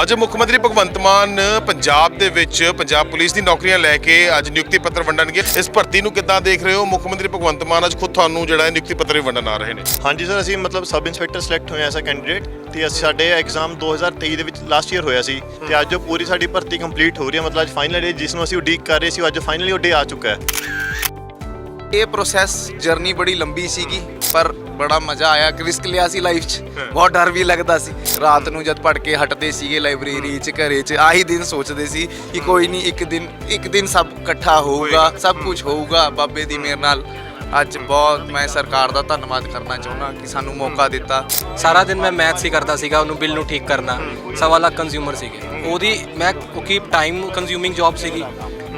ਅੱਜ ਮੁੱਖ ਮੰਤਰੀ ਭਗਵੰਤ ਮਾਨ ਪੰਜਾਬ ਦੇ ਵਿੱਚ ਪੰਜਾਬ ਪੁਲਿਸ ਦੀ ਨੌਕਰੀਆਂ ਲੈ ਕੇ ਅੱਜ ਨਿਯੁਕਤੀ ਪੱਤਰ ਵੰਡਣਗੇ। ਇਸ ਭਰਤੀ ਨੂੰ ਕਿੱਦਾਂ ਦੇਖ ਰਹੇ ਹੋ? ਮੁੱਖ ਮੰਤਰੀ ਭਗਵੰਤ ਮਾਨ ਅੱਜ ਖੁਦ ਤੁਹਾਨੂੰ ਜਿਹੜਾ ਹੈ ਨਿਯੁਕਤੀ ਪੱਤਰ ਵੀ ਵੰਡਣ ਆ ਰਹੇ ਨੇ। ਹਾਂਜੀ ਸਰ ਅਸੀਂ ਮਤਲਬ ਸਬ ਇੰਸਪੈਕਟਰ ਸਿਲੈਕਟ ਹੋਏ ਐਸ ਅ ਕੈਂਡੀਡੇਟ ਤੇ ਅਸੀਂ ਸਾਡੇ ਐਗਜ਼ਾਮ 2023 ਦੇ ਵਿੱਚ ਲਾਸਟ ਈਅਰ ਹੋਇਆ ਸੀ ਤੇ ਅੱਜ ਜੋ ਪੂਰੀ ਸਾਡੀ ਭਰਤੀ ਕੰਪਲੀਟ ਹੋ ਰਹੀ ਹੈ। ਮਤਲਬ ਅੱਜ ਫਾਈਨਲ ਡੇ ਜਿਸ ਨੂੰ ਅਸੀਂ ਉਡੀਕ ਕਰ ਰਹੇ ਸੀ ਉਹ ਅੱਜ ਫਾਈਨਲੀ ਉਹ ਡੇ ਆ ਚੁੱਕਾ ਹੈ। ਇਹ ਪ੍ਰੋਸੈਸ ਜਰਨੀ ਬੜੀ ਲੰਬੀ ਸੀਗੀ। ਪਰ ਬੜਾ ਮਜ਼ਾ ਆਇਆ ਰਿਸਕ ਲਿਆ ਸੀ ਲਾਈਫ 'ਚ। ਬਹੁਤ ਡਰ ਵੀ ਲੱਗਦਾ ਸੀ। ਰਾਤ ਨੂੰ ਜਦ ਪੜ ਕੇ ਹਟਦੇ ਸੀਗੇ ਲਾਇਬ੍ਰੇਰੀ 'ਚ ਘਰੇ 'ਚ ਆਹੀ ਦਿਨ ਸੋਚਦੇ ਸੀ ਕਿ ਕੋਈ ਨਹੀਂ ਇੱਕ ਦਿਨ ਇੱਕ ਦਿਨ ਸਭ ਇਕੱਠਾ ਹੋਊਗਾ ਸਭ ਕੁਝ ਹੋਊਗਾ। ਬਾਬੇ ਦੀ ਮਿਹਰ ਨਾਲ ਅੱਜ ਬਹੁਤ ਮੈਂ ਸਰਕਾਰ ਦਾ ਧੰਨਵਾਦ ਕਰਨਾ ਚਾਹੁੰਦਾ ਕਿ ਸਾਨੂੰ ਮੌਕਾ ਦਿੱਤਾ। ਸਾਰਾ ਦਿਨ ਮੈਂ ਮੈਥਸ ਹੀ ਕਰਦਾ ਸੀਗਾ ਉਹਨੂੰ ਬਿੱਲ ਨੂੰ ਠੀਕ ਕਰਨਾ। ਸਵਾ ਲੱਖ ਕੰਜ਼ਿਊਮਰ ਸੀਗੇ। ਉਹਦੀ ਮੈਂ ਕਿਉਂਕਿ ਟਾਈਮ ਕੰਜ਼ਿਊਮਿੰਗ ਜੌਬ ਸੀਗੀ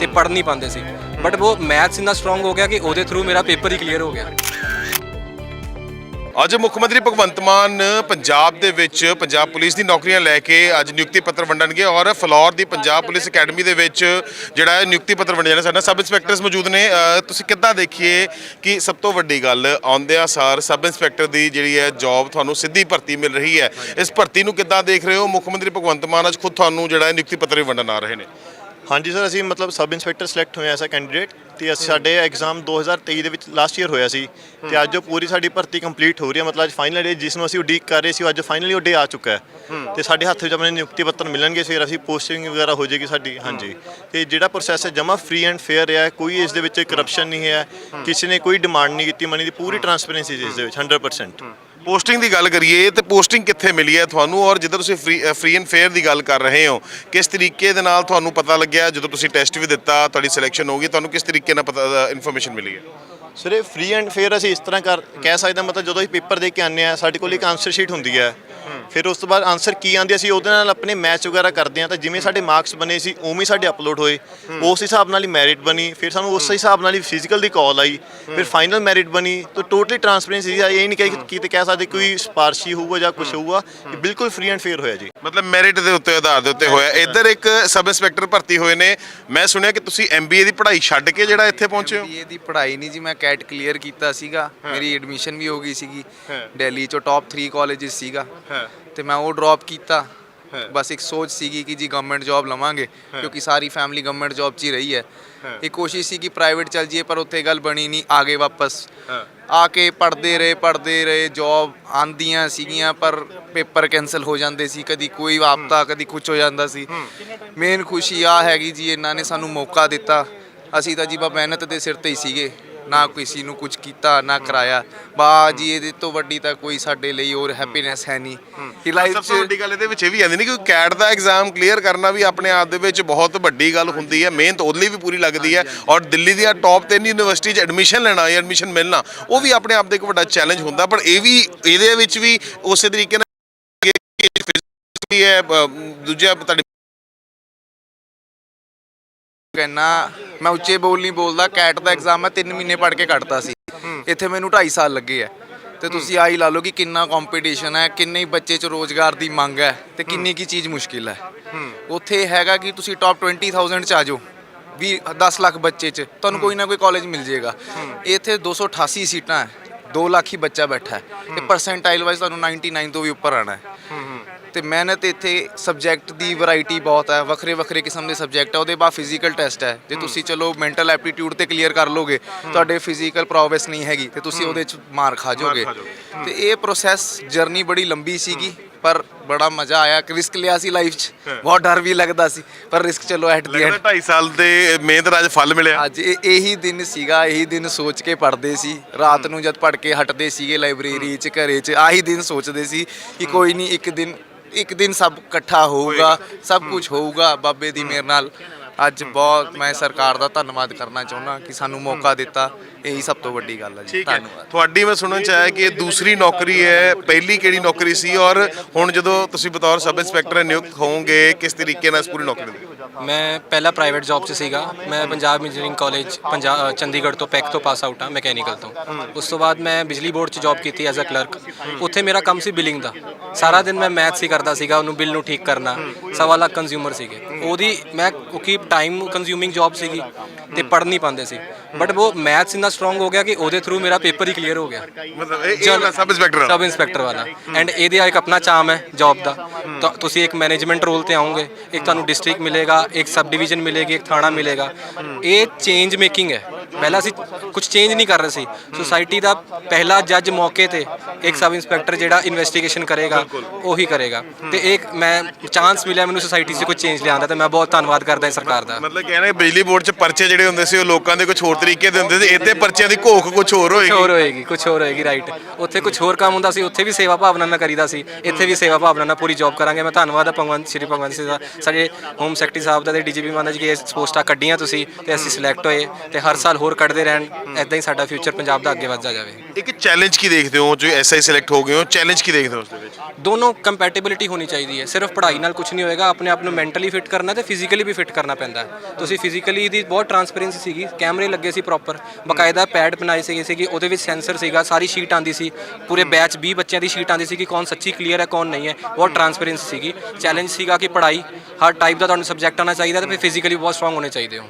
ਤੇ ਪੜ੍ਹ ਨਹੀਂ ਪਾਉਂਦੇ ਸੀ। ਬਟ ਉਹ ਮੈਥਸ ਇੰਨਾ ਸਟਰੋਂਗ ਹੋ ਗਿਆ ਕਿ ਉਹਦੇ ਥਰੂ ਮੇਰਾ ਪੇਪਰ ਹੀ ਕਲੀਅਰ ਹੋ ਗਿਆ। ਅੱਜ ਮੁੱਖ ਮੰਤਰੀ ਭਗਵੰਤ ਮਾਨ ਪੰਜਾਬ ਦੇ ਵਿੱਚ ਪੰਜਾਬ ਪੁਲਿਸ ਦੀ ਨੌਕਰੀਆਂ ਲੈ ਕੇ ਅੱਜ ਨਿਯੁਕਤੀ ਪੱਤਰ ਵੰਡਣਗੇ ਔਰ ਫਲੋਰ ਦੀ ਪੰਜਾਬ ਪੁਲਿਸ ਅਕੈਡਮੀ ਦੇ ਵਿੱਚ ਜਿਹੜਾ ਹੈ ਨਿਯੁਕਤੀ ਪੱਤਰ ਵੰਡੇ ਜਾਣੇ ਸਾਡੇ ਨਾਲ ਸਬ ਇੰਸਪੈਕਟਰਸ ਮੌਜੂਦ ਨੇ। ਤੁਸੀਂ ਕਿੱਦਾਂ ਦੇਖੀਏ ਕਿ ਸਭ ਤੋਂ ਵੱਡੀ ਗੱਲ ਆਉਂਦਿਆਂ ਸਾਰ ਸਬ ਇੰਸਪੈਕਟਰ ਦੀ ਜਿਹੜੀ ਹੈ ਜੌਬ ਤੁਹਾਨੂੰ ਸਿੱਧੀ ਭਰਤੀ ਮਿਲ ਰਹੀ ਹੈ। ਇਸ ਭਰਤੀ ਨੂੰ ਕਿੱਦਾਂ ਦੇਖ ਰਹੇ ਹੋ? ਮੁੱਖ ਮੰਤਰੀ ਭਗਵੰਤ ਮਾਨ ਅੱਜ ਖੁਦ ਤੁਹਾਨੂੰ ਜਿਹੜਾ ਨਿਯੁਕਤੀ ਪੱਤਰ ਵੀ ਵੰਡਣ ਆ ਰਹੇ ਨੇ। ਹਾਂਜੀ ਸਰ, ਅਸੀਂ ਮਤਲਬ ਸਬ ਇੰਸਪੈਕਟਰ ਸਿਲੈਕਟ ਹੋਏ ਐਸ ਅ ਕੈਂਡੀਡੇਟ ਤੇ ਅਸੀਂ ਸਾਡੇ ਐਗਜ਼ਾਮ 2023 ਦੇ ਵਿੱਚ ਲਾਸਟ ਈਅਰ ਹੋਇਆ ਸੀ ਤੇ ਅੱਜ ਉਹ ਪੂਰੀ ਸਾਡੀ ਭਰਤੀ ਕੰਪਲੀਟ ਹੋ ਰਹੀ ਹੈ। ਮਤਲਬ ਅੱਜ ਫਾਈਨਲ ਡੇ ਜਿਸ ਨੂੰ ਅਸੀਂ ਉਡੀਕ ਕਰ ਰਹੇ ਸੀ, ਉਹ ਅੱਜ ਫਾਈਨਲੀ ਉਹ ਡੇ ਆ ਚੁੱਕਾ ਹੈ। ਤੇ ਸਾਡੇ ਹੱਥ ਵਿੱਚ ਆਪਣੇ ਨਿਯੁਕਤੀ ਪੱਤਰ ਮਿਲਣਗੇ, ਫਿਰ ਅਸੀਂ ਪੋਸਟਿੰਗ ਵਗੈਰਾ ਹੋ ਜਾਏਗੀ ਸਾਡੀ। ਹਾਂਜੀ। ਤੇ ਜਿਹੜਾ ਪ੍ਰੋਸੈਸ ਹੈ ਜਮਾ ਫ੍ਰੀ ਐਂਡ ਫੇਅਰ ਹੈ, ਕੋਈ ਇਸ ਦੇ ਵਿੱਚ ਕਰਪਸ਼ਨ ਨਹੀਂ ਹੈ, ਕਿਸੇ ਨੇ ਕੋਈ ਡਿਮਾਂਡ ਨਹੀਂ ਕੀਤੀ ਮਨੀ ਦੀ ਪੂਰੀ ਟਰਾਂਸਪੇਰੈਂਸੀ ਇਸ ਦੇ ਵਿੱਚ 100% ਪੋਸਟਿੰਗ ਦੀ ਗੱਲ ਕਰੀਏ, ਤੇ ਪੋਸਟਿੰਗ ਕਿੱਥੇ ਮਿਲੀ ਹੈ ਤੁਹਾਨੂੰ? ਔਰ ਜਦੋਂ ਤੁਸੀਂ ਫ੍ਰੀ ਫ੍ਰੀ ਐਂਡ ਫੇਅਰ ਦੀ ਗੱਲ ਕਰ ਰਹੇ ਹੋ, ਕਿਸ ਤਰੀਕੇ ਦੇ ਨਾਲ ਤੁਹਾਨੂੰ ਪਤਾ ਲੱਗਿਆ? ਜਦੋਂ ਤੁਸੀਂ ਟੈਸਟ ਵੀ ਦਿੱਤਾ, ਤੁਹਾਡੀ ਸਿਲੈਕਸ਼ਨ ਹੋ ਗਈ, ਤੁਹਾਨੂੰ ਕਿਸ ਤਰੀਕੇ ਨਾਲ ਪਤਾ ਇਨਫੋਰਮੇਸ਼ਨ ਮਿਲੀ ਹੈ? ਸਰ ਇਹ ਫ੍ਰੀ ਐਂਡ ਫੇਅਰ ਅਸੀਂ ਇਸ ਤਰ੍ਹਾਂ ਕਰ ਕਹਿ ਸਕਦੇ ਹਾਂ ਮਤਲਬ ਜਦੋਂ ਅਸੀਂ ਪੇਪਰ ਦੇ ਕੇ ਆਉਂਦੇ ਆ ਸਾਡੇ ਕੋਲ ਇੱਕ ਆਨਸਰ ਸ਼ੀਟ ਹੁੰਦੀ ਹੈ। ਫਿਰ ਉਸ ਤੋਂ ਬਾਅਦ ਆਨਸਰ ਕੀ ਆਂਦੇ ਅਸੀਂ ਉਹਦੇ ਨਾਲ ਆਪਣੇ ਮੈਚ ਵਗੈਰਾ ਕਰਦੇ ਆ ਤਾਂ ਜਿਵੇਂ ਸਾਡੇ ਮਾਰਕਸ ਬਣੇ ਸੀ ਉਵੇਂ ਹੀ ਸਾਡੇ ਅਪਲੋਡ ਹੋਏ। ਉਸ ਹਿਸਾਬ ਨਾਲ ਹੀ ਮੈਰਿਟ ਬਣੀ ਫਿਰ ਸਾਨੂੰ ਉਸ ਹਿਸਾਬ ਨਾਲ ਹੀ ਫਿਜ਼ੀਕਲ ਦੀ ਕਾਲ ਆਈ ਫਿਰ ਫਾਈਨਲ ਮੈਰਿਟ ਬਣੀ ਤਾਂ ਟੋਟਲੀ ਟਰਾਂਸਪੇਰੈਂਸੀ ਸੀ। ਇਹ ਨਹੀਂ ਕਿ ਕਿਤੇ ਕਹਿ ਸਕਦੇ ਕੋਈ ਸਪਾਰਸ਼ੀ ਹੋਊਗਾ ਜਾਂ ਕੁਝ ਹੋਊਗਾ ਇਹ ਬਿਲਕੁਲ ਫ੍ਰੀ ਐਂਡ ਫੇਅਰ ਹੋਇਆ ਜੀ। ਮਤਲਬ ਮੈਰਿਟ ਦੇ ਉੱਤੇ ਆਧਾਰ ਦੇ ਉੱਤੇ ਹੋਇਆ। ਇੱਧਰ ਇੱਕ ਸਬ ਇੰਸਪੈਕਟਰ ਭਰਤੀ ਹੋਏ ਨੇ। ਮੈਂ ਸੁਣਿਆ ਕਿ ਤੁਸੀਂ ਐਮਬੀਏ ਦੀ ਪੜ੍ਹਾਈ ਛੱਡ ਕੇ ਜਿਹੜਾ ਇੱਥੇ ਪਹੁੰਚੇ ਹੋ। ਬੀਏ ਦੀ ਪੜ੍ਹਾਈ ਨਹੀਂ ਜੀ ਮੈਂ ਕੈਟ ਕਲੀਅਰ ਕੀਤਾ ਸੀਗਾ ਮੇਰੀ ਐਡਮਿਸ਼ਨ ਵੀ ਹੋ ਗਈ ਸੀਗੀ ਦਿੱਲੀ ਚੋਂ ਟੌਪ 3 ਕਾਲਜਸ ਸੀਗਾ। ਤੇ ਮੈਂ ਉਹ ਡ੍ਰੌਪ ਕੀਤਾ। ਬਸ ਇੱਕ ਸੋਚ ਸੀਗੀ ਕਿ ਜੀ ਗਵਰਨਮੈਂਟ ਜੌਬ ਲਵਾਂਗੇ ਕਿਉਂਕਿ ਸਾਰੀ ਫੈਮਿਲੀ ਗਵਰਨਮੈਂਟ ਜੌਬ 'ਚ ਹੀ ਰਹੀ ਹੈ। ਇੱਕ ਕੋਸ਼ਿਸ਼ ਸੀ ਕਿ ਪ੍ਰਾਈਵੇਟ ਚੱਲ ਜੀਏ ਪਰ ਉੱਥੇ ਗੱਲ ਬਣੀ ਨਹੀਂ ਆਗੇ ਵਾਪਸ। ਆ ਕੇ ਪੜਦੇ ਰਹੇ ਪੜਦੇ ਰਹੇ ਜੌਬ ਆਂਦੀਆਂ ਸੀਗੀਆਂ ਪਰ ਪੇਪਰ ਕੈਨਸਲ ਹੋ ਜਾਂਦੇ ਸੀ ਕਦੀ ਕੋਈ ਆਪਤਾ ਕਦੀ ਕੁਝ ਹੋ ਜਾਂਦਾ ਸੀ। ਮੇਨ ਖੁਸ਼ੀ ਆ ਹੈਗੀ ਜੀ ਇਹਨਾਂ ਨੇ ਸਾਨੂੰ ਮੌਕਾ ਦਿੱਤਾ। ਅਸੀਂ ਤਾਂ ਜੀ ਬਾ ਮਿਹਨਤ ਦੇ ਸਿਰ ਤੇ ਹੀ ਸੀਗੇ। ਨਾ ਕਿਸੇ ਨੂੰ ਕੁਝ ਕੀਤਾ ਨਾ ਕਰਾਇਆ। ਬਾ ਜੀ ਇਹਦੇ ਤੋਂ ਵੱਡੀ ਤਾਂ ਕੋਈ ਸਾਡੇ ਲਈ ਹੋਰ ਹੈਪੀਨੈਸ ਹੈ ਨਹੀਂ। ਕਿ ਲਾਈਫ ਸਭ ਤੋਂ ਵੱਡੀ ਗੱਲ ਇਹਦੇ ਵਿੱਚ ਇਹ ਵੀ ਆਂਦੀ ਨਹੀਂ ਕਿ ਕੈਟ ਦਾ ਐਗਜ਼ਾਮ ਕਲੀਅਰ ਕਰਨਾ ਵੀ ਆਪਣੇ ਆਪ ਦੇ ਵਿੱਚ ਬਹੁਤ ਵੱਡੀ ਗੱਲ ਹੁੰਦੀ ਹੈ। ਮਿਹਨਤ ਉਹਦੇ ਲਈ ਵੀ ਪੂਰੀ ਲੱਗਦੀ ਹੈ। ਔਰ ਦਿੱਲੀ ਦੀਆਂ ਟੌਪ 3 ਯੂਨੀਵਰਸਿਟੀ 'ਚ ਐਡਮਿਸ਼ਨ ਲੈਣਾ ਜਾਂ ਐਡਮਿਸ਼ਨ ਮਿਲਣਾ ਉਹ ਵੀ ਆਪਣੇ ਆਪ ਦੇ ਇੱਕ ਵੱਡਾ ਚੈਲੰਜ ਹੁੰਦਾ। ਪਰ ਇਹ ਵੀ ਇਹਦੇ ਵਿੱਚ ਵੀ ਉਸੇ ਤਰੀਕੇ ਨਾਲ ਵੀ ਹੈ ਅ, ਦੂਜਾ ਤੁਹਾਡੇ ਕਹਿਣਾ ਮੈਂ ਉੱਚੇ ਬੋਲ ਨਹੀਂ ਬੋਲਦਾ, ਕੈਟ ਦਾ ਐਗਜ਼ਾਮ ਮੈਂ 3 ਮਹੀਨੇ ਪੜ੍ਹ ਕੇ ਕੱਢਤਾ ਸੀ। ਇੱਥੇ ਮੈਨੂੰ 2.5 ਸਾਲ ਲੱਗੇ ਆ ਤੇ ਤੁਸੀਂ ਆਹੀ ਲਾ ਲਓ ਕਿ ਕਿੰਨਾ ਕੰਪੀਟੀਸ਼ਨ ਹੈ ਕਿੰਨੇ ਬੱਚੇ 'ਚ ਰੋਜ਼ਗਾਰ ਦੀ ਮੰਗ ਹੈ ਤੇ ਕਿੰਨੀ ਕੀ ਚੀਜ਼ ਮੁਸ਼ਕਿਲ ਹੈ ਉੱਥੇ ਹੈਗਾ ਕਿ ਤੁਸੀਂ ਟੌਪ 20000 ਚ ਆ ਜਾਓ, ਵੀ 10 ਲੱਖ ਬੱਚੇ 'ਚ, ਤੁਹਾਨੂੰ ਕੋਈ ਨਾ ਕੋਈ ਕਾਲਜ ਮਿਲ ਜਾਏਗਾ ਇੱਥੇ 288 ਸੀਟਾਂ ਹੈ 2 ਲੱਖ ਹੀ ਬੱਚਾ ਬੈਠਾ ਹੈ ਤੇ ਪਰਸੈਂਟਾਈਲ ਵਾਈਜ਼ ਤੁਹਾਨੂੰ 99 ਤੋਂ ਵੀ ਉੱਪਰ ਆਣਾ ਹੈ ਤੇ ਮਿਹਨਤ ਇੱਥੇ ਸਬਜੈਕਟ ਦੀ ਵੈਰਾਈਟੀ ਬਹੁਤ ਹੈ ਵੱਖਰੇ ਵੱਖਰੇ ਕਿਸਮ ਦੇ ਸਬਜੈਕਟ ਹੈ ਉਹਦੇ ਬਾਅਦ ਫਿਜ਼ੀਕਲ ਟੈਸਟ ਹੈ। ਜੇ ਤੁਸੀਂ ਚਲੋ ਮੈਂਟਲ ਐਪਟੀਟਿਊਡ ਤੇ ਕਲੀਅਰ ਕਰ ਲੋਗੇ ਤੁਹਾਡੇ ਫਿਜ਼ੀਕਲ ਪ੍ਰੋਗਰੈਸ ਨਹੀਂ ਹੈਗੀ ਤੇ ਤੁਸੀਂ ਉਹਦੇ ਚ ਮਾਰ ਖਾ ਜਾਓਗੇ। ਤੇ ਇਹ ਪ੍ਰੋਸੈਸ ਜਰਨੀ ਬੜੀ ਲੰਬੀ ਸੀਗੀ ਪਰ ਬੜਾ ਮਜ਼ਾ ਆਇਆ। ਰਿਸਕ ਲਿਆ ਸੀ ਲਾਈਫ 'ਚ ਬਹੁਤ ਡਰ ਵੀ ਲੱਗਦਾ ਸੀ ਪਰ ਰਿਸਕ ਚਲੋ ਐਟ ਦੀ ਐਂਡ ਲੱਗਦਾ 2.5 ਸਾਲ ਦੇ ਮਿਹਨਤ ਅੱਜ ਫਲ ਮਿਲਿਆ। ਅੱਜ ਇਹ ਇਹੀ ਦਿਨ ਸੀਗਾ ਇਹੀ ਦਿਨ ਸੋਚ ਕੇ ਪੜ੍ਹਦੇ ਸੀ। ਰਾਤ ਨੂੰ ਜਦ ਪੜ੍ਹ ਕੇ ਹਟਦੇ ਸੀਗੇ ਲਾਇਬ੍ਰੇਰੀ 'ਚ ਘਰੇ 'ਚ ਆਹੀ ਦਿਨ ਸੋਚਦੇ ਸੀ ਕਿ ਕੋਈ ਨਹੀਂ ਇੱਕ ਦਿਨ ਇੱਕ ਦਿਨ ਸਭ ਇਕੱਠਾ ਹੋਊਗਾ ਸਭ ਕੁਝ ਹੋਊਗਾ ਬਾਬੇ ਦੀ ਮਿਹਰ ਨਾਲ। ਅੱਜ ਬਹੁਤ ਮੈਂ ਸਰਕਾਰ ਦਾ ਧੰਨਵਾਦ ਕਰਨਾ ਚਾਹੁੰਦਾ ਕਿ ਸਾਨੂੰ ਮੌਕਾ ਦਿੱਤਾ। ਇਹੀ ਸਭ ਤੋਂ ਵੱਡੀ ਗੱਲ ਹੈ ਜੀ। ਧੰਨਵਾਦ। ਤੁਹਾਡੀ ਮੈਂ ਸੁਣਨ ਚ ਆਇਆ ਕਿ ਇਹ ਦੂਸਰੀ ਨੌਕਰੀ ਹੈ ਪਹਿਲੀ ਕਿਹੜੀ ਨੌਕਰੀ ਸੀ? ਔਰ ਹੁਣ ਜਦੋਂ ਤੁਸੀਂ ਬਤੌਰ ਸਬ ਇੰਸਪੈਕਟਰ ਨਿਯੁਕਤ ਹੋਵੋਗੇ ਕਿਸ ਤਰੀਕੇ ਨਾਲ ਇਸ ਪੂਰੀ ਨੌਕਰੀ ਦੇ ਮੈਂ ਪਹਿਲਾਂ ਪ੍ਰਾਈਵੇਟ ਜੌਬ 'ਚ ਸੀਗਾ। ਮੈਂ ਪੰਜਾਬ ਇੰਜੀਨੀਅਰਿੰਗ ਕਾਲਜ ਪੰਜਾਬ ਚੰਡੀਗੜ੍ਹ ਤੋਂ ਪੈਕ ਤੋਂ ਪਾਸ ਆਊਟ ਹਾਂ ਮੈਕੈਨੀਕਲ ਤੋਂ। ਉਸ ਤੋਂ ਬਾਅਦ ਮੈਂ ਬਿਜਲੀ ਬੋਰਡ 'ਚ ਜੌਬ ਕੀਤੀ ਐਜ਼ ਅ ਕਲਰਕ ਉੱਥੇ ਮੇਰਾ ਕੰਮ ਸੀ ਬਿਲਿੰਗ ਦਾ। ਸਾਰਾ ਦਿਨ ਮੈਂ ਮੈਥਸ ਹੀ ਕਰਦਾ ਸੀਗਾ, ਉਹਨੂੰ ਬਿੱਲ ਨੂੰ ਠੀਕ ਕਰਨਾ। ਸਵਾ ਲੱਖ ਕੰਜ਼ਿਊਮਰ ਸੀਗੇ। ਉਹਦੀ ਮੈਂ, ਕਿਉਂਕਿ ਟਾਈਮ ਕੰਜ਼ਿਊਮਿੰਗ ਜੌਬ ਸੀਗੀ, ਤੇ ਪੜ੍ਹ ਨਹੀਂ ਪਾਉਂਦੇ ਸੀ। ਬਟ ਉਹ ਮੈਥਸ ਇੰਨਾ ਸਟਰੋਂਗ ਹੋ ਗਿਆ ਕਿ ਉਹਦੇ ਥਰੂ ਮੇਰਾ ਪੇਪਰ ਹੀ ਕਲੀਅਰ ਹੋ ਗਿਆ ਮਤਲਬ ਇਹ ਇਹ ਵਾਲਾ ਸਬ ਇੰਸਪੈਕਟਰ ਸਬ ਇੰਸਪੈਕਟਰ ਵਾਲਾ ਐਂਡ ਇਹਦੇ ਇੱਕ ਆਪਣਾ ਚਾਮ ਹੈ ਜੌਬ ਦਾ ਤਾਂ ਤੁਸੀਂ ਇੱਕ ਮੈਨੇਜਮੈਂਟ ਰੋਲ ਤੇ ਆਉਂਗੇ ਇੱਕ ਤੁਹਾਨੂੰ ਡਿਸਟ੍ਰਿਕਟ ਮਿਲੇਗਾ ਇੱਕ ਸਬ ਡਿਵੀਜ਼ਨ ਮਿਲੇਗੀ ਇੱਕ ਥਾਣਾ ਮਿਲੇਗਾ ਇਹ ਚੇਂਜ ਮੇਕਿੰਗ ਹੈ ਪਹਿਲਾਂ ਅਸੀਂ ਕੁਝ ਚੇਂਜ ਨਹੀਂ ਕਰ ਰਹੇ ਸੀ। ਸੁਸਾਇਟੀ ਦਾ ਪਹਿਲਾ ਜੱਜ ਮੌਕੇ ਤੇ ਇੱਕ ਸਬ ਇੰਸਪੈਕਟਰ ਜਿਹੜਾ ਇਨਵੈਸਟੀਗੇਸ਼ਨ ਕਰੇਗਾ ਉਹੀ ਕਰੇਗਾ। ਤੇ ਇੱਕ ਮੈਂ ਚਾਂਸ ਮਿਲਿਆ ਮੈਨੂੰ ਸੁਸਾਇਟੀ 'ਚ ਕੁਝ ਚੇਂਜ ਲਿਆਉਣ ਦਾ ਤੇ ਮੈਂ ਬਹੁਤ ਧੰਨਵਾਦ ਕਰਦਾ ਹਾਂ ਸਰਕਾਰ ਦਾ। ਮਤਲਬ ਕਹਿੰਦੇ ਬਿਜਲੀ ਬੋਰਡ 'ਚ ਪਰਚੇ ਜਿਹੜੇ ਹੁੰਦੇ ਸੀ ਉਹ ਲੋਕਾਂ ਦੇ ਕੁਝ ਹੋਰ ਤਰੀਕੇ ਦੇ ਹੁੰਦੇ ਸੀ ਇੱਥੇ ਪਰਚਿਆਂ ਦੀ ਘੋਖ ਕੁਝ ਹੋਰ ਹੋਏਗੀ। ਹੋਰ ਹੋਏਗੀ ਕੁਝ ਹੋਰ ਹੋਏਗੀ ਰਾਈਟ ਉੱਥੇ ਕੁਝ ਹੋਰ ਕੰਮ ਹੁੰਦਾ ਸੀ ਉੱਥੇ ਵੀ ਸੇਵਾ ਭਾਵਨਾ ਨਾਲ ਕਰੀਦਾ ਸੀ ਇੱਥੇ ਵੀ ਸੇਵਾ ਭਾਵਨਾ ਨਾਲ ਪੂਰੀ ਜੌਬ ਕਰਾਂਗੇ। ਮੈਂ ਧੰਨਵਾਦ ਆ ਭਗਵੰਤ ਸ਼੍ਰੀ ਭਗਵੰਤ ਸਿੰਘ ਦਾ। ਸਾਡੇ ਹੋਮ ਸੈਕਟਰੀ ਸਾਹਿਬ ਦਾ ਤੇ ਡੀਜੀਪੀ ਮਾਨਾ ਜੀ ਕਿ ਇਸ ਪੋਸਟਾਂ ਕੱਢੀਆਂ ਤੁਸੀਂ ਤੇ ਅਸੀਂ ਸਿਲੈਕਟ ਹੋਏ ਤੇ ਹਰ ਸਾਲ ਹੋਰ ਕੱਢਦੇ ਰਹਿਣ ਐਦਾਂ ਹੀ ਸਾਡਾ ਫਿਊਚਰ ਪੰਜਾਬ ਦਾ ਅੱਗੇ ਵੱਧਦਾ ਜਾਵੇ। ਇੱਕ ਚੈਲੰਜ ਕੀ ਦੇਖਦੇ ਹੋ? ਜੋ ਐਸਆਈ ਸਿਲੈਕਟ ਹੋ ਗਏ ਹੋ ਚੈਲੰਜ ਕੀ ਦੇਖਦੇ ਹੋ ਉਸ ਦੇ ਵਿੱਚ? ਦੋਨੋਂ ਕੰਪੈਟੀਬਿਲਿਟੀ ਹੋਣੀ ਚਾਹੀਦੀ ਹੈ। ਸਿਰਫ ਪੜ੍ਹਾਈ ਨਾਲ ਕੁਝ ਨਹੀਂ ਹੋਏਗਾ ਆਪਣੇ ਆਪ ਨੂੰ ਮੈਂਟਲੀ ਫਿਟ ਕਰਨਾ ਤੇ ਫਿਜ਼ੀਕਲੀ ਵੀ ਫਿਟ ਕਰਨਾ ਪੈਂਦਾ ਹੈ। ਤੁਸੀਂ ਫਿਜ਼ੀਕਲੀ ਦੀ ਬਹੁਤ ਟਰਾਂਸਪੇਰੈਂਸੀ ਸੀਗੀ ਕੈਮਰੇ ਲੱਗੇ ਸੀ ਪ੍ਰੋਪਰ ਬਕਾਇਦਾ ਪੈਡ ਬਣਾਏ ਸੀਗੇ ਸੀਗੀ ਉਹਦੇ ਵਿੱਚ ਸੈਂਸਰ ਸੀਗਾ ਸਾਰੀ ਸ਼ੀਟ ਆਂਦੀ ਸੀ। ਪੂਰੇ ਬੈਚ 20 ਬੱਚਿਆਂ ਦੀ ਸ਼ੀਟ ਆਂਦੀ ਸੀ ਕਿ ਕੌਣ ਸੱਚੀ ਕਲੀਅਰ ਹੈ ਕੌਣ ਨਹੀਂ ਹੈ ਬਹੁਤ ਟਰਾਂਸਪੇਰੈਂਸੀ ਸੀਗੀ। ਚੈਲੰਜ ਸੀਗਾ ਕਿ ਪੜ੍ਹਾਈ ਹਰ ਟਾਈਪ ਦਾ ਤੁਹਾਨੂੰ ਸਬਜੈਕਟ ਆਉਣਾ ਚਾਹੀਦਾ ਤੇ ਫਿਰ ਫਿਜ਼ੀਕਲੀ ਬਹੁਤ ਸਟਰੋਂਗ ਹੋਣੇ ਚਾਹੀਦੇ ਹੋ।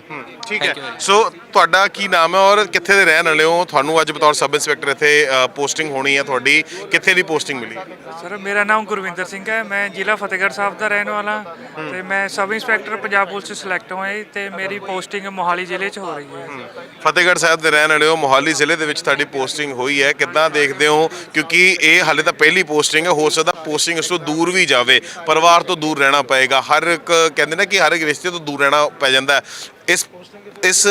ਠੀਕ ਹੈ. ਸੋ ਤੁਹਾਡਾ ਕੀ ਨਾਮ ਹੈ ਔਰ ਕਿੱਥੇ ਦੇ ਰਹਿਣ ਵਾਲੇ ਹੋ? ਤੁਹਾਨੂੰ ਅੱਜ ਬਤੌਰ ਸਬ ਇੰਸਪੈਕਟਰ ਇੱਥੇ ਪੋਸਟਿੰਗ ਹੋਣੀ ਹੈ ਤੁਹਾਡੀ। ਕਿੱਥੇ ਦੀ ਪੋਸਟਿੰਗ ਮਿਲੀ? ਸਰ ਮੇਰਾ ਨਾਮ ਗੁਰਵਿੰਦਰ ਸਿੰਘ ਹੈ। ਮੈਂ ਜ਼ਿਲ੍ਹਾ ਫਤਿਹਗੜ੍ਹ ਸਾਹਿਬ ਦਾ ਰਹਿਣ ਵਾਲਾ। ਤੇ ਮੈਂ ਸਬ ਇੰਸਪੈਕਟਰ ਪੰਜਾਬ ਪੁਲਿਸ 'ਚ ਸਿਲੈਕਟ ਹੋਇਆ ਤੇ ਮੇਰੀ ਪੋਸਟਿੰਗ ਮੋਹਾਲੀ ਜ਼ਿਲ੍ਹੇ 'ਚ ਹੋ ਰਹੀ ਹੈ ਫਤਿਹਗੜ੍ਹ ਸਾਹਿਬ ਦੇ ਰਹਿਣ ਵਾਲੇ ਹੋ ਮੋਹਾਲੀ ਜ਼ਿਲ੍ਹੇ ਦੇ ਵਿੱਚ ਤੁਹਾਡੀ ਪੋਸਟਿੰਗ ਹੋਈ ਹੈ। ਕਿੱਦਾਂ ਦੇਖਦੇ ਹੋ? ਕਿਉਂਕਿ ਇਹ ਹਾਲੇ ਤਾਂ ਪਹਿਲੀ ਪੋਸਟਿੰਗ ਹੈ ਹੋ ਸਕਦਾ ਪੋਸਟਿੰਗ ਇਸ ਤੋਂ ਦੂਰ ਵੀ ਜਾਵੇ। ਪਰਿਵਾਰ ਤੋਂ ਦੂਰ ਰਹਿਣਾ ਪਏਗਾ। ਹਰ ਇੱਕ ਕਹਿੰਦੇ ਨੇ ਕਿ ਹਰ ਇੱਕ ਰਿਸ਼ਤੇ ਤੋਂ ਦੂਰ ਰਹਿਣਾ ਪੈ ਜਾਂਦਾ। ਇਸ ਇਸ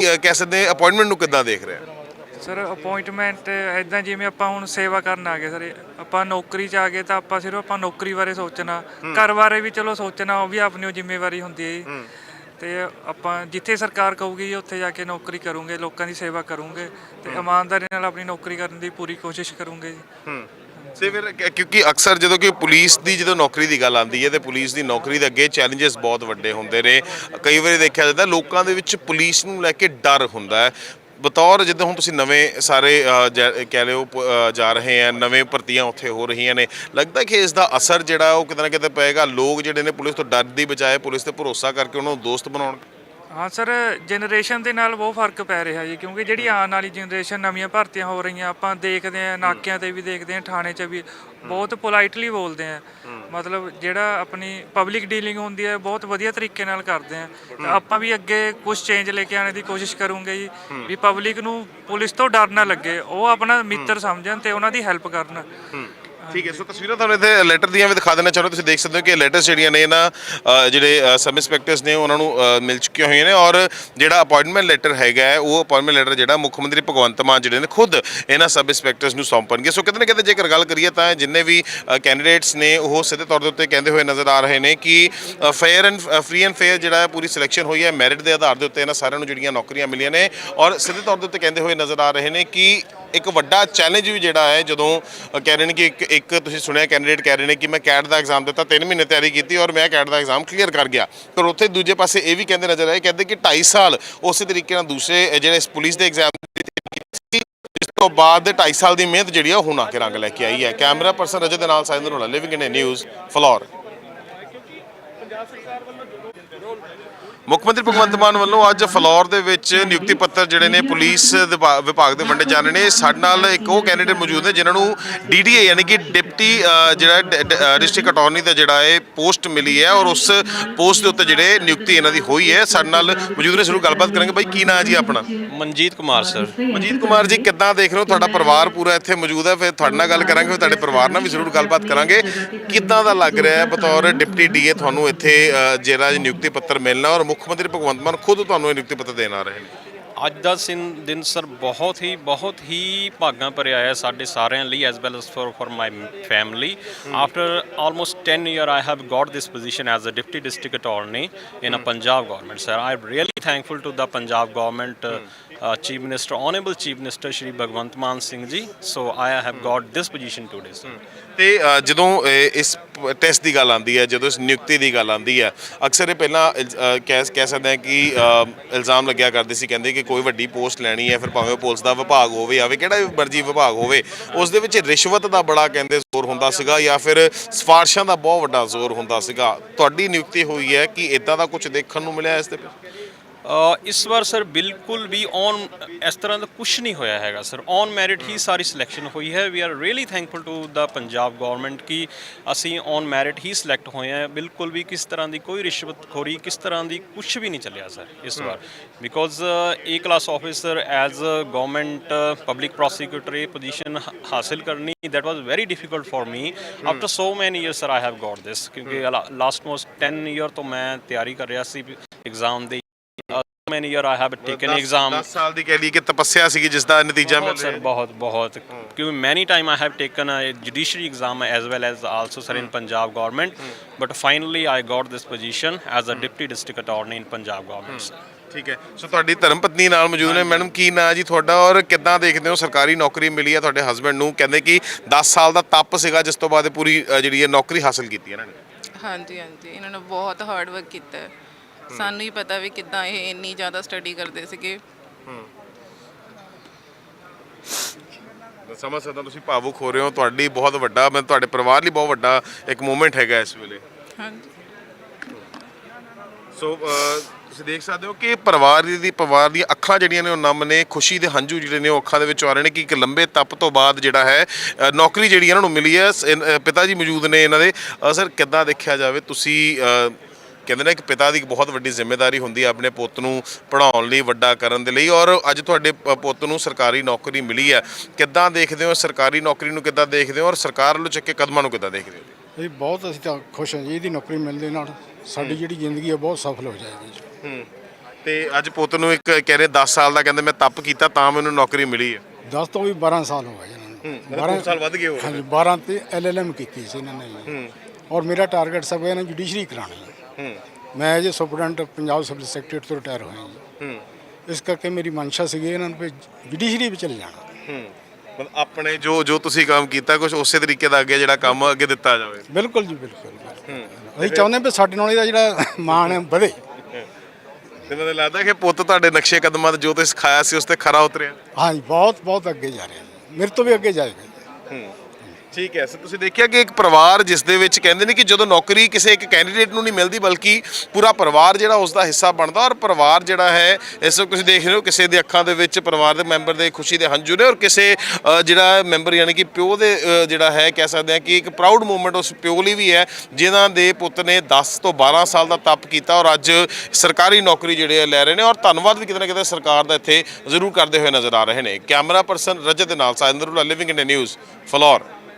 ਕਹਿ ਸਕਦੇ ਅਪਾਇੰਟਮੈਂਟ ਨੂੰ ਕਿੱਦਾਂ ਦੇਖ ਰਹੇ? ਸਰ ਅਪਾਇੰਟਮੈਂਟ ਐਦਾਂ ਜਿਵੇਂ ਆਪਾਂ ਹੁਣ ਸੇਵਾ ਕਰਨ ਆ ਗਏ ਸਰ ਆਪਾਂ ਨੌਕਰੀ 'ਚ ਆ ਗਏ ਤਾਂ ਆਪਾਂ ਸਿਰਫ ਆਪਾਂ ਨੌਕਰੀ ਬਾਰੇ ਸੋਚਣਾ ਘਰ ਬਾਰੇ ਵੀ ਚਲੋ ਸੋਚਣਾ ਉਹ ਵੀ ਆਪਣੀ ਜ਼ਿੰਮੇਵਾਰੀ ਹੁੰਦੀ ਹੈ ਜੀ। ਤੇ ਆਪਾਂ ਜਿੱਥੇ ਸਰਕਾਰ ਕਹੂਗੀ ਜੀ, ਉੱਥੇ ਜਾ ਕੇ ਨੌਕਰੀ ਕਰੂੰਗੇ ਲੋਕਾਂ ਦੀ ਸੇਵਾ ਕਰੂੰਗੇ ਤੇ ਇਮਾਨਦਾਰੀ ਨਾਲ ਆਪਣੀ ਨੌਕਰੀ ਕਰਨ ਦੀ ਪੂਰੀ ਕੋਸ਼ਿਸ਼ ਕਰੂੰਗੇ ਜੀ। ਤੇ ਫਿਰ ਕਿ- ਕਿਉਂਕਿ ਅਕਸਰ ਜਦੋਂ ਕਿ ਪੁਲਿਸ ਦੀ ਜਦੋਂ ਨੌਕਰੀ ਦੀ ਗੱਲ ਆਉਂਦੀ ਹੈ ਤੇ ਪੁਲਿਸ ਦੀ ਨੌਕਰੀ ਦੇ ਅੱਗੇ ਚੈਲੰਜਸ ਬਹੁਤ ਵੱਡੇ ਹੁੰਦੇ ਨੇ। ਕਈ ਵਾਰੀ ਦੇਖਿਆ ਜਾਂਦਾ ਲੋਕਾਂ ਦੇ ਵਿੱਚ ਪੁਲਿਸ ਨੂੰ ਲੈ ਕੇ ਡਰ ਹੁੰਦਾ ਹੈ। ਬਤੌਰ ਜਿੱਦਾਂ ਹੁਣ ਤੁਸੀਂ ਨਵੇਂ ਸਾਰੇ ਅ, ਜੈ- ਕਹਿ ਲਿਓ ਪ- ਅ, ਜਾ ਰਹੇ ਆ ਨਵੇਂ ਭਰਤੀਆਂ ਉੱਥੇ ਹੋ ਰਹੀਆਂ ਨੇ। ਲੱਗਦਾ ਕਿ ਇਸ ਦਾ ਅਸਰ ਜਿਹੜਾ ਉਹ ਕਿਤੇ ਨਾ ਕਿਤੇ ਪਏਗਾ। ਲੋਕ ਜਿਹੜੇ ਨੇ ਪੁਲਿਸ ਤੋਂ ਡਰ ਦੀ ਬਜਾਏ ਪੁਲਿਸ ਤੇ ਭਰੋਸਾ ਕਰਕੇ ਉਹਨਾਂ ਨੂੰ ਦੋਸਤ ਬਣਾਉਣ ਹਾਂ ਸਰ ਜਨਰੇਸ਼ਨ ਦੇ ਨਾਲ ਬਹੁਤ ਫ਼ਰਕ ਪੈ ਰਿਹਾ ਜੀ ਕਿਉਂਕਿ ਜਿਹੜੀ ਆਉਣ ਵਾਲੀ ਜਨਰੇਸ਼ਨ ਨਵੀਆਂ ਭਰਤੀਆਂ ਹੋ ਰਹੀਆਂ ਆਪਾਂ ਦੇਖਦੇ ਆਂ ਨਾਕਿਆਂ ਤੇ ਵੀ ਦੇਖਦੇ ਆਂ ਥਾਣੇ 'ਚ ਵੀ ਬਹੁਤ ਪੋਲਾਈਟਲੀ ਬੋਲਦੇ ਆਂ ਮਤਲਬ ਜਿਹੜਾ ਆਪਣੀ ਪਬਲਿਕ ਡੀਲਿੰਗ ਹੁੰਦੀ ਹੈ ਬਹੁਤ ਵਧੀਆ ਤਰੀਕੇ ਨਾਲ ਕਰਦੇ ਆਂ ਆਪਾਂ ਵੀ ਅੱਗੇ ਕੁਝ ਚੇਂਜ ਲੈ ਕੇ ਆਉਣ ਦੀ ਕੋਸ਼ਿਸ਼ ਕਰੂੰਗੇ ਜੀ ਵੀ ਪਬਲਿਕ ਨੂੰ ਪੁਲਿਸ ਤੋਂ ਡਰ ਨਾ ਲੱਗੇ ਉਹ ਆਪਣਾ ਮਿੱਤਰ ਸਮਝਣ ਤੇ ਉਹਨਾਂ ਦੀ ਹੈਲਪ ਕਰਨ। ਠੀਕ ਹੈ ਸੋ ਤਸਵੀਰਾਂ ਤੁਹਾਨੂੰ ਇੱਥੇ ਲੈਟਰ ਦੀਆਂ ਵੀ ਦਿਖਾ ਦੇਣਾ ਚਾਹੁੰਦਾ ਤੁਸੀਂ ਦੇਖ ਸਕਦੇ ਹੋ ਕਿ ਲੈਟਰਸ ਜਿਹੜੀਆਂ ਨੇ ਇਹਨਾਂ ਅ, ਜਿਹੜੇ ਸਬ ਇੰਸਪੈਕਟਰਸ ਨੇ ਉਹਨਾਂ ਨੂੰ ਅ, ਮਿਲ ਚੁੱਕੀਆਂ ਹੋਈਆਂ ਨੇ ਔਰ ਜਿਹੜਾ ਅਪਾਇੰਟਮੈਂਟ ਲੈਟਰ ਹੈਗਾ ਹੈ, ਉਹ ਅਪਾਇੰਟਮੈਂਟ ਲੈਟਰ ਜਿਹੜਾ ਮੁੱਖ ਮੰਤਰੀ ਭਗਵੰਤ ਮਾਨ ਜਿਹੜੇ ਨੇ ਖੁਦ ਇਹਨਾਂ ਸਬ ਇੰਸਪੈਕਟਰਸ ਨੂੰ ਸੌਂਪਣਗੇ। ਸੋ ਕਿਤੇ ਨਾ ਕਿਤੇ ਜੇਕਰ ਗੱਲ ਕਰੀਏ ਤਾਂ ਜਿੰਨੇ ਵੀ ਕੈਂਡੀਡੇਟਸ ਨੇ ਉਹ ਸਿੱਧੇ ਤੌਰ ਦੇ ਉੱਤੇ ਕਹਿੰਦੇ ਹੋਏ ਨਜ਼ਰ ਆ ਰਹੇ ਨੇ ਕਿ fair and free and fair ਜਿਹੜਾ ਹੈ ਪੂਰੀ ਸਿਲੈਕਸ਼ਨ ਹੋਈ ਹੈ। ਮੈਰਿਟ ਦੇ ਆਧਾਰ ਦੇ ਉੱਤੇ ਇਹਨਾਂ ਸਾਰਿਆਂ ਨੂੰ ਜਿਹੜੀਆਂ ਨੌਕਰੀਆਂ ਮਿਲੀਆਂ ਨੇ ਔਰ ਸਿੱਧੇ ਤੌਰ ਦੇ ਉੱਤੇ ਕਹਿੰਦੇ ਹੋਏ ਨਜ਼ਰ ਆ ਰਹੇ ਨੇ ਕਿ ਇੱਕ ਵੱਡਾ ਚੈਲੰਜ ਵੀ ਜਿਹੜਾ ਹੈ, ਜਦੋਂ ਕਹਿ ਰਹੇ ਨੇ ਕਿ ਇੱਕ ਇੱਕ ਤੁਸੀਂ ਸੁਣਿਆ ਕੈਂਡੀਡੇਟ ਕਹਿ ਰਹੇ ਨੇ ਕਿ ਮੈਂ ਕੈਟ ਦਾ ਐਗਜ਼ਾਮ ਦਿੱਤਾ 3 ਮਹੀਨੇ ਤਿਆਰੀ ਕੀਤੀ ਔਰ ਮੈਂ ਕੈਟ ਦਾ ਐਗਜ਼ਾਮ ਕਲੀਅਰ ਕਰ ਗਿਆ। ਪਰ ਉੱਥੇ ਦੂਜੇ ਪਾਸੇ ਇਹ ਵੀ ਕਹਿੰਦੇ ਨਜ਼ਰ ਆਏ, ਕਹਿੰਦੇ ਕਿ 2.5 ਸਾਲ ਉਸੇ ਤਰੀਕੇ ਨਾਲ ਦੂਸਰੇ ਜਿਹੜੇ ਪੁਲਿਸ ਦੇ ਐਗਜ਼ਾਮ ਇਸ ਤੋਂ ਬਾਅਦ 2.5 ਸਾਲ ਦੀ ਮਿਹਨਤ ਜਿਹੜੀ ਆ ਹੁਣ ਆ ਕੇ ਰੰਗ ਲੈ ਕੇ ਆਈ ਹੈ। ਕੈਮਰਾ ਪਰਸਨ ਰਜਤ ਦੇ ਨਾਲ ਸਾਇੰਦਰ ਹੋਣਾ ਲਿਵਿੰਗ ਇਨ ਨਿਊਜ਼ ਫਲੋਰ ਮੁੱਖ ਮੰਤਰੀ ਭਗਵੰਤ ਮਾਨ ਵੱਲੋਂ ਅੱਜ ਫਲੋਰ ਦੇ ਵਿੱਚ ਨਿਯੁਕਤੀ ਪੱਤਰ ਜਿਹੜੇ ਨੇ ਪੁਲਿਸ ਵਿਭਾ- ਵਿਭਾਗ ਦੇ ਵੰਡੇ ਜਾ ਰਹੇ ਨੇ। ਸਾਡੇ ਨਾਲ ਇੱਕ ਉਹ ਕੈਂਡੀਡੇਟ ਮੌਜੂਦ ਨੇ ਜਿਨ੍ਹਾਂ ਨੂੰ ਡੀਡੀਏ ਯਾਨੀ ਕਿ ਡਿਪਟੀ ਜਿਹੜਾ ਡਿਸਟ੍ਰਿਕਟ ਅਟਾਰਨੀ ਦਾ ਜਿਹੜਾ ਹੈ ਪੋਸਟ ਮਿਲੀ ਹੈ ਔਰ ਉਸ ਪੋਸਟ ਦੇ ਉੱਤੇ ਜਿਹੜੇ ਨਿਯੁਕਤੀ ਇਹਨਾਂ ਦੀ ਹੋਈ ਹੈ। ਸਾਡੇ ਨਾਲ ਮੌਜੂਦ ਨੇ ਸ਼ੁਰੂ ਗੱਲਬਾਤ ਕਰਾਂਗੇ। ਬਾਈ ਕੀ ਨਾਂ ਜੀ ਆਪਣਾ? ਮਨਜੀਤ ਕੁਮਾਰ ਸਰ। ਮਨਜੀਤ ਕੁਮਾਰ ਜੀ ਕਿੱਦਾਂ ਦੇਖ ਰਹੇ ਹੋ? ਤੁਹਾਡਾ ਪਰਿਵਾਰ ਪੂਰਾ ਇੱਥੇ ਮੌਜੂਦ ਹੈ। ਫਿਰ ਤੁਹਾਡੇ ਨਾਲ ਗੱਲ ਕਰਾਂਗੇ ਫਿਰ ਤੁਹਾਡੇ ਪਰਿਵਾਰ ਨਾਲ ਵੀ ਜ਼ਰੂਰ ਗੱਲਬਾਤ ਕਰਾਂਗੇ। ਕਿੱਦਾਂ ਦਾ ਲੱਗ ਰਿਹਾ ਹੈ? ਬਤੌਰ ਡਿਪਟੀ ਡੀਏ ਤੁਹਾਨੂੰ ਇੱਥੇ ਜਿਹੜਾ ਨਿਯੁਕਤੀ ਪੱਤਰ ਮਿਲਣਾ ਔਰ ਮੁੱਖ ਮੰਤਰੀ ਭਗਵੰਤ ਮਾਨ ਖੁਦ ਤੁਹਾਨੂੰ ਇਹ ਨਿਯੁਕਤੀ ਪੱਤਰ ਦੇਣ ਆ ਰਹੇ ਨੇ ਅੱਜ ਦਾ ਸਿਨ- ਦਿਨ ਸਰ ਬਹੁਤ ਹੀ ਬਹੁਤ ਹੀ ਭਾਗਾਂ ਭਰਿਆ ਹੈ ਸਾਡੇ ਸਾਰਿਆਂ ਲਈ as well as for for my family after almost 10 year I have got this position as a deputy district attorney in a Punjab government sir I'm really thankful to the Punjab government uh, Uh, chief minister minister honorable chief minister Shri Bhagwant Mann Singh ji. So I have got this position today hmm. ਤੇ ਅ, ਜਦੋਂ ਅ, ਇਸ test ਦੀ ਗੱਲ ਆਉਂਦੀ ਹੈ ਜਦੋਂ ਇਸ ਨਿਯੁਕਤੀ ਦੀ ਗੱਲ ਆਉਂਦੀ ਹੈ ਅਕਸਰ ਇਹ ਪਹਿਲਾਂ ਇਲਜ਼- ਅ, ਕਹਿ ਕਹਿ ਸਕਦੇ ਹਾਂ ਕਿ ਅ, ਇਲਜ਼ਾਮ ਲੱਗਿਆ ਕਰਦੇ ਸੀ ਕਹਿੰਦੇ ਕਿ ਕੋਈ ਵੱਡੀ ਪੋਸਟ ਲੈਣੀ ਹੈ ਫਿਰ ਭਾਵੇਂ ਉਹ ਪੁਲਿਸ ਦਾ ਵਿਭਾਗ ਹੋਵੇ ਆਵੇ ਕਿਹੜਾ ਵੀ ਮਰਜ਼ੀ ਵਿਭਾਗ ਹੋਵੇ ਉਸ ਦੇ ਵਿੱਚ ਰਿਸ਼ਵਤ ਦਾ ਬੜਾ ਕਹਿੰਦੇ ਜ਼ੋਰ ਹੁੰਦਾ ਸੀਗਾ ਜਾਂ ਫਿਰ ਸਿਫਾਰਸ਼ਾਂ ਦਾ ਬਹੁਤ ਵੱਡਾ ਜ਼ੋਰ ਹੁੰਦਾ ਸੀਗਾ। ਤੁਹਾਡੀ ਨਿਯੁਕਤੀ ਹੋਈ ਹੈ ਕਿ ਇਦਾਂ ਦਾ ਕੁਝ ਦੇਖਣ ਨੂੰ ਮਿਲਿਆ ਇਸ ਦੇ ਵਿੱਚ ਇਸ ਵਾਰ ਸਰ ਬਿਲਕੁਲ ਵੀ ਔਨ ਇਸ ਤਰ੍ਹਾਂ ਦਾ ਕੁਝ ਨਹੀਂ ਹੋਇਆ ਹੈਗਾ ਸਰ। ਔਨ ਮੈਰਿਟ ਹੀ ਸਾਰੀ ਸਿਲੈਕਸ਼ਨ ਹੋਈ ਹੈ। We are really thankful to the Punjab government ਕਿ ਅਸੀਂ ਔਨ ਮੈਰਿਟ ਹੀ ਸਿਲੈਕਟ ਹੋਏ ਹਾਂ। ਬਿਲਕੁਲ ਵੀ ਕਿਸ ਤਰ੍ਹਾਂ ਦੀ ਕੋਈ ਰਿਸ਼ਵਤਖੋਰੀ ਕਿਸ ਤਰ੍ਹਾਂ ਦੀ ਕੁਝ ਵੀ ਨਹੀਂ ਚੱਲਿਆ ਸਰ ਇਸ ਵਾਰ। Because a class officer as uh government public prosecutor ਇਹ ਪੋਜੀਸ਼ਨ ਹਾਸਿਲ ਕਰਨੀ that was very difficult for me after so many years sir I have got this ਕਿਉਂਕਿ ਲਾਸਟ ਮੋਸਟ 10 ਇਅਰ ਤੋਂ ਮੈਂ ਤਿਆਰੀ ਕਰ ਰਿਹਾ ਸੀ। Exam the many year I have taken exam 10 ਸਾਲ ਦੀ ਕਹਿ ਲਈ ਕਿ ਤਪੱਸਿਆ ਸੀਗੀ ਜਿਸ ਦਾ ਨਤੀਜਾ ਮਿਲ ਬਹੁਤ ਰਿਹਾ ਸਰ ਬਹੁਤ ਬਹੁਤ। ਕਿਉਂਕਿ many time I have taken uh judiciary exam as well as also sir in Punjab government but finally I got this position as a deputy district attorney in Punjab government sir ਠੀਕ ਹੈ। ਸੋ ਤੁਹਾਡੀ ਧਰਮ ਪਤਨੀ ਨਾਲ ਮੌਜੂਦ ਨੇ। Madam ਕੀ ਨਾਂ ਜੀ ਤੁਹਾਡਾ ਔਰ ਕਿੱਦਾਂ ਦੇਖਦੇ ਹੋ? ਸਰਕਾਰੀ ਨੌਕਰੀ ਮਿਲੀ ਹੈ ਤੁਹਾਡੇ ਹਸਬੰਡ ਨੂੰ। ਕਹਿੰਦੇ ਕਿ 10 ਸਾਲ ਦਾ ਤਪ ਸੀਗਾ ਜਿਸ ਤੋਂ ਬਾਅਦ ਇਹ ਪੂਰੀ ਅ, ਜਿਹੜੀ ਹੈ ਨੌਕਰੀ ਹਾਸਲ ਕੀਤੀ ਇਹਨਾਂ ਨੇ। ਹਾਂਜੀ ਹਾਂਜੀ। ਇਹਨਾਂ ਨੇ ਬਹੁਤ ਹਾਰਡ ਵਰਕ ਕੀਤਾ ਹੈ। ਸਾਨੂੰ ਹੀ ਪਤਾ ਵੀ ਕਿੱਦਾਂ ਇਹ ਇੰਨੀ ਜ਼ਿਆਦਾ ਸਟੱਡੀ ਕਰਦੇ ਸੀਗੇ। ਸਮਝ ਸਕਦਾ ਤੁਸੀਂ ਭਾਵੁਕ ਹੋ ਰਹੇ ਹੋ ਤੁਹਾਡੀ ਬਹੁਤ ਵੱਡਾ ਮੈਂ ਤੁਹਾਡੇ ਪਰਿਵਾਰ ਲਈ ਬਹੁਤ ਵੱਡਾ ਇੱਕ ਮੂਮੈਂਟ ਹੈਗਾ ਇਸ ਵੇਲੇ। ਹਾਂਜੀ। ਸੋ ਤੁਸੀਂ ਦੇਖ ਸਕਦੇ ਹੋ ਕਿ ਪਰਿਵਾਰ ਦੀ ਪਰਿਵਾਰ ਦੀਆਂ ਅੱਖਾਂ ਜਿਹੜੀਆਂ ਨੇ ਉਹ ਨਮ ਨੇ ਖੁਸ਼ੀ ਦੇ ਹੰਝੂ ਜਿਹੜੇ ਨੇ ਉਹ ਅੱਖਾਂ ਦੇ ਵਿੱਚ ਆ ਰਹੇ ਨੇ ਕਿ ਇੱਕ ਲੰਬੇ ਤਪ ਤੋਂ ਬਾਅਦ ਜਿਹੜਾ ਹੈ ਨੌਕਰੀ ਜਿਹੜੀ ਇਹਨਾਂ ਨੂੰ ਮਿਲੀ ਹੈ ਪਿਤਾ ਜੀ ਮੌਜੂਦ ਨੇ ਇਹਨਾਂ ਦੇ। ਸਰ ਕਿੱਦਾਂ ਦੇਖਿਆ ਜਾਵੇ? ਤੁਸੀਂ ਕਹਿੰਦੇ ਨੇ ਕਿ ਪਿਤਾ ਦੀ ਇੱਕ ਬਹੁਤ ਵੱਡੀ ਜ਼ਿੰਮੇਵਾਰੀ ਹੁੰਦੀ ਹੈ ਆਪਣੇ ਪੁੱਤ ਨੂੰ ਪੜ੍ਹਾਉਣ ਲਈ ਵੱਡਾ ਕਰਨ ਦੇ ਲਈ ਔਰ ਅੱਜ ਤੁਹਾਡੇ ਪੁੱਤ ਨੂੰ ਸਰਕਾਰੀ ਨੌਕਰੀ ਮਿਲੀ ਹੈ ਕਿੱਦਾਂ ਦੇਖਦੇ ਹੋ ਸਰਕਾਰੀ ਨੌਕਰੀ ਨੂੰ ਕਿੱਦਾਂ ਦੇਖਦੇ ਹੋ ਔਰ ਸਰਕਾਰ ਵੱਲੋਂ ਚੱਕੇ ਕਦਮਾਂ ਨੂੰ ਕਿੱਦਾਂ ਦੇਖਦੇ ਹੋ ਇਹ ਬਹੁਤ ਅਸੀਂ ਤਾਂ ਖੁਸ਼ ਹਾਂ ਜੀ ਇਹਦੀ ਨੌਕਰੀ ਮਿਲਣ ਦੇ ਨਾਲ ਸਾਡੀ ਜਿਹੜੀ ਜ਼ਿੰਦਗੀ ਹੈ ਬਹੁਤ ਸਫਲ ਹੋ ਜਾਏਗੀ ਜੀ। ਹੂੰ। ਤੇ ਅੱਜ ਪੁੱਤ ਨੂੰ ਇੱਕ ਕਹਿ ਰਹੇ 10 ਸਾਲ ਦਾ ਕਹਿੰਦੇ ਮੈਂ ਤਪ ਕੀਤਾ ਤਾਂ ਮੈਨੂੰ ਨੌਕਰੀ ਮਿਲੀ ਹੈ 10 ਤੋਂ ਵੀ 12 ਸਾਲ ਹੋ ਗਏ ਇਹਨਾਂ ਨੂੰ। ਮਤਲਬ ਦੋ ਸਾਲ ਵੱਧ ਗਏ ਹੋਰ। ਹਾਂਜੀ 12 ਤੇ ਐਲਐਲਐਮ ਕੀਤੀ ਸੀ ਇਹਨਾਂ ਨੇ ਔਰ ਮੇਰਾ ਟਾਰਗੇਟ ਸਭ ਇਹਨਾਂ ਜੁਡੀਸ਼ਰੀ ਕਰਾਉਣੀ ਹੈ ਹੂੰ ਮੈਂ ਜੇ ਸੁਪਰਡੈਂਟ ਪੰਜਾਬ ਸਿਵਲ ਸੈਕਟਰੀਏਟ ਤੋਂ ਰਿਟਾਇਰ ਹੋਇਆ ਜੀ। ਹੂੰ। ਇਸ ਕਰਕੇ ਮੇਰੀ ਮਨਸ਼ਾ ਸੀਗੀ ਇਹਨਾਂ ਨੂੰ ਵੀ ਜੁਡੀਸ਼ਰੀ ਵਿੱਚ ਚਲੇ ਜਾਣਾ। ਹੂੰ। ਮਤਲਬ ਆਪਣੇ ਜੋ ਜੋ ਤੁਸੀਂ ਕੰਮ ਕੀਤਾ ਕੁਝ ਉਸੇ ਤਰੀਕੇ ਦਾ ਅੱਗੇ ਜਿਹੜਾ ਕੰਮ ਅੱਗੇ ਦਿੱਤਾ ਜਾਵੇ। ਬਿਲਕੁਲ ਜੀ ਬਿਲਕੁਲ ਅਸੀਂ ਚਾਹੁੰਦੇ ਵੀ ਸਾਡੇ ਨਾਲ ਇਹਦਾ ਜਿਹੜਾ ਮਾਣ ਹੈ ਵਧੇ। ਤੇ ਮੈਨੂੰ ਲੱਗਦਾ ਕਿ ਪੁੱਤ ਤੁਹਾਡੇ ਨਕਸ਼ੇ ਕਦਮਾਂ ਤੇ ਜੋ ਤੁਸੀਂ ਸਿਖਾਇਆ ਸੀ ਉਸ ਤੇ ਖਰਾ ਉਤਰਿਆ। ਹਾਂਜੀ ਬਹੁਤ ਬਹੁਤ ਅੱਗੇ ਜਾ ਰਿਹਾ ਜੀ। ਮੇਰੇ ਤੋਂ ਵੀ ਅੱਗੇ ਜਾਏਗਾ। ਠੀਕ ਹੈ ਸੋ ਤੁਸੀਂ ਦੇਖਿਆ ਕਿ ਇੱਕ ਪਰਿਵਾਰ ਜਿਸ ਦੇ ਵਿੱਚ ਕਹਿੰਦੇ ਨੇ ਕਿ ਜਦੋਂ ਨੌਕਰੀ ਕਿਸੇ ਇੱਕ ਕੈਂਡੀਡੇਟ ਨੂੰ ਨਹੀਂ ਮਿਲਦੀ ਬਲਕਿ ਪੂਰਾ ਪਰਿਵਾਰ ਜਿਹੜਾ ਉਸ ਦਾ ਹਿੱਸਾ ਬਣਦਾ ਔਰ ਪਰਿਵਾਰ ਜਿਹੜਾ ਹੈ ਇਸ ਵਕਤ ਤੁਸੀਂ ਦੇਖ ਰਹੇ ਹੋ ਕਿਸੇ ਦੇ ਅੱਖਾਂ ਦੇ ਵਿੱਚ ਪਰਿਵਾਰ ਦੇ ਮੈਂਬਰ ਦੇ ਖੁਸ਼ੀ ਦੇ ਹੰਝੂ ਨੇ ਔਰ ਕਿਸੇ ਅ, ਜਿਹੜਾ ਮੈਂਬਰ ਯਾਨੀ ਕਿ ਪਿਓ ਦੇ ਅ, ਜਿਹੜਾ ਹੈ ਕਹਿ ਸਕਦੇ ਹਾਂ ਕਿ ਇੱਕ ਪ੍ਰਾਊਡ ਮੂਮੈਂਟ ਉਸ ਪਿਓ ਲਈ ਵੀ ਹੈ ਜਿਨ੍ਹਾਂ ਦੇ ਪੁੱਤ ਨੇ 10 ਤੋਂ 12 ਸਾਲ ਦਾ ਤਪ ਕੀਤਾ ਔਰ ਅੱਜ ਸਰਕਾਰੀ ਨੌਕਰੀ ਜਿਹੜੇ ਆ ਲੈ ਰਹੇ ਨੇ ਔਰ ਧੰਨਵਾਦ ਵੀ ਕਿਤੇ ਨਾ ਕਿਤੇ ਸਰਕਾਰ ਦਾ ਇੱਥੇ ਜ਼ਰੂਰ ਕਰਦੇ ਹੋਏ ਨਜ਼ਰ ਆ ਰਹੇ ਨੇ। ਕੈਮਰਾ ਪਰਸਨ ਰਜਤ ਦੇ ਨਾਲ ਸਾਇੰਦਰੁਲਾ ਲਿਵਿੰਗ ਇੰਡੀਆ ਨਿਊਜ਼ ਫਲੋਰ